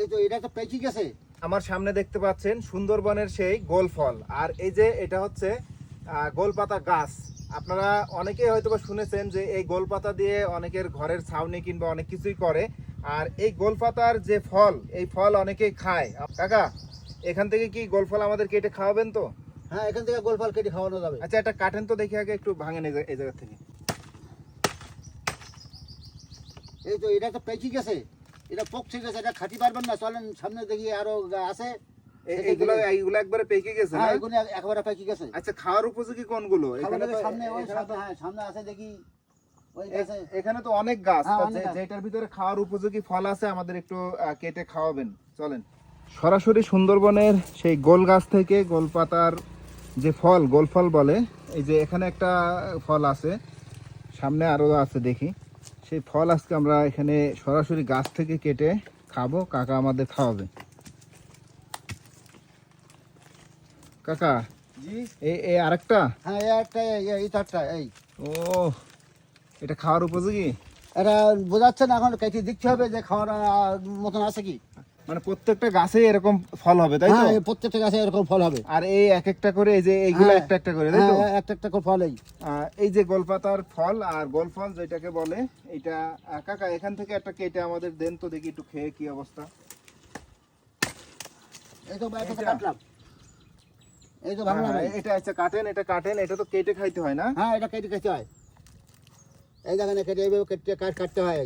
এই তো এটা তো গেছে। আমার সামনে দেখতে পাচ্ছেন সুন্দরবনের সেই গোল ফল। আর এই যে এটা হচ্ছে গোলপাতা গাছ। আপনারা অনেকেই হয়তো শুনেছেন যে এই গোলপাতা দিয়ে অনেকের ঘরের ছাউনি কিংবা অনেক কিছুই করে। আর এই গোলপাতার যে ফল এই ফল অনেকেই খায়। কাকা এখান থেকে কি গোল ফল আমাদের কেটে খাওয়াবেন তো? হ্যাঁ এখান থেকে গোলফাল কেটে খাওয়ানো যাবে। আচ্ছা এটা কাটেন তো দেখি আগে একটু ভাঙেন এই জায়গা থেকে। এই তো এটা তো পেঁচি গেছে। এটা পকছে গেছে এটা খাটি পারবেন না। চলেন সামনে দেখি আরও আছে। এইগুলো এইগুলো একবারে পেকে গেছে না? এগুলো একেবারে পেঁচি গেছে। আচ্ছা খাওয়ার উপযোগী কোনগুলো? এখানে সামনে ওই সামনে হ্যাঁ সামনে আছে দেখি। ওই এ- গাছে এখানে তো অনেক গাছ। তা অনেক যে- গাছ। যেটার ভিতরে খাওয়ার উপযোগী ফল আছে আমাদের একটু কেটে খাওয়াবেন। চলেন। সরাসরি সুন্দরবনের সেই গোল গাছ থেকে গোল পাতার যে ফল গোল ফল বলে এই যে এখানে একটা ফল আছে। সামনে আরও আছে দেখি। সেই ফল আজকে আমরা এখানে সরাসরি গাছ থেকে কেটে খাব। কাকা আমাদের খাওয়াবে। কাকা এই এই আরেকটা? হ্যাঁ এই একটা এই- তারটা এই। ও এটা খাওয়ার উপযোগী? এটা বোঝাচ্ছে না এখন কেটে দেখতে হবে যে খাওয়ার মতন আছে কি? মানে প্রত্যেকটা গাছে এরকম ফল হবে তাই তো? হ্যাঁ প্রত্যেকটা গাছে এরকম ফল হবে। আর এই এক একটা করে এই যে এইগুলো হ্যাঁ, একটা একটা করে তাই তো? হ্যাঁ, একটা একটা করে ফল এই। এই যে গোলপাতার ফল আর গোল ফল যেটাকে বলে এটা কাকা এখান থেকে একটা কেটে আমাদের দেন তো দেখি একটু খেয়ে কি অবস্থা। এই তো কাটলাম। এই তো ভাঙলাম এটা আচ্ছা কাটেন এটা কাটেন এটা তো কেটে খাইতে হয় না? হ্যাঁ এটা কেটে খেতে হয়। এই দেখেন কেটে এইভাবে কাট কাটতে হয়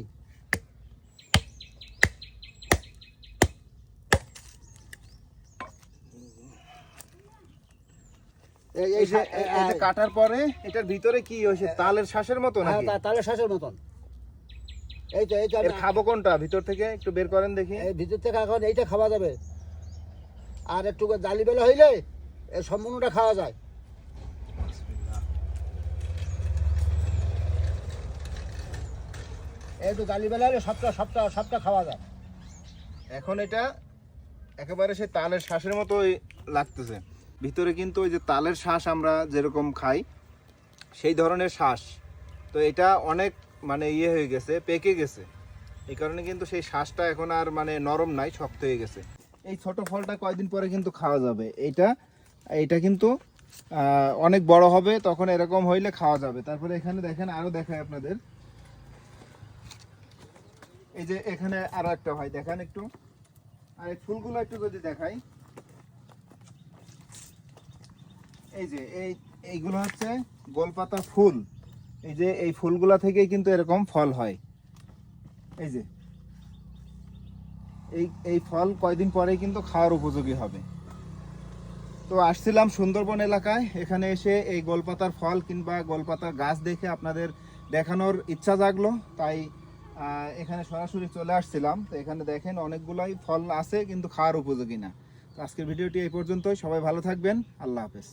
এই যে এটা কাটার পরে এটার ভিতরে কি হয়েছে তালের শ্বাসের মতো হ্যাঁ, নাকি? তা- তাহলে শ্বাসের মতন। এই তো এই তো খাব কোনটা? ভিতর থেকে একটু বের করেন দেখি। এই ভিতর থেকে এখন এইটা খাওয়া যাবে। আর একটু জালি বেলা হইলে এই সম্পূর্ণটা খাওয়া যায়। এই তো জালি বেলা হলে সবটা সবটা সবটা খাওয়া যায়। এখন এটা একেবারে সে তালের শ্বাসের মতোই লাগতেছে। ভিতরে কিন্তু ওই যে তালের শ্বাস আমরা যেরকম খাই, সেই ধরনের শ্বাস তো এটা অনেক মানে ইয়ে হয়ে গেছে, পেকে গেছে। এই কারণে কিন্তু সেই শ্বাসটা এখন আর মানে নরম নাই, শক্ত হয়ে গেছে। এই ছোট ফলটা কয়দিন পরে কিন্তু খাওয়া যাবে। এইটা এইটা কিন্তু অনেক বড় হবে, তখন এরকম হইলে খাওয়া যাবে। তারপরে এখানে দেখেন, আরও দেখায় আপনাদের। এই যে এখানে আরও একটা ভাই, দেখান একটু। আর এই ফুলগুলো একটু যদি দেখাই। এই যে, এই, এইগুলো হচ্ছে গোলপাতা ফুল। এই যে, এই ফুলগুলা থেকেই কিন্তু এরকম ফল হয়। এই যে, এই এই ফল কয়দিন পরেই কিন্তু খাওয়ার উপযোগী হবে। তো আসছিলাম সুন্দরবন এলাকায়। এখানে এসে এই গোলপাতার ফল কিংবা গোলপাতার গাছ দেখে আপনাদের দেখানোর ইচ্ছা জাগলো। তাই এখানে সরাসরি চলে আসছিলাম। তো এখানে দেখেন অনেকগুলাই ফল আছে কিন্তু খাওয়ার উপযোগী না। তো আজকের ভিডিওটি এই পর্যন্তই। সবাই ভালো থাকবেন। আল্লাহ হাফেজ।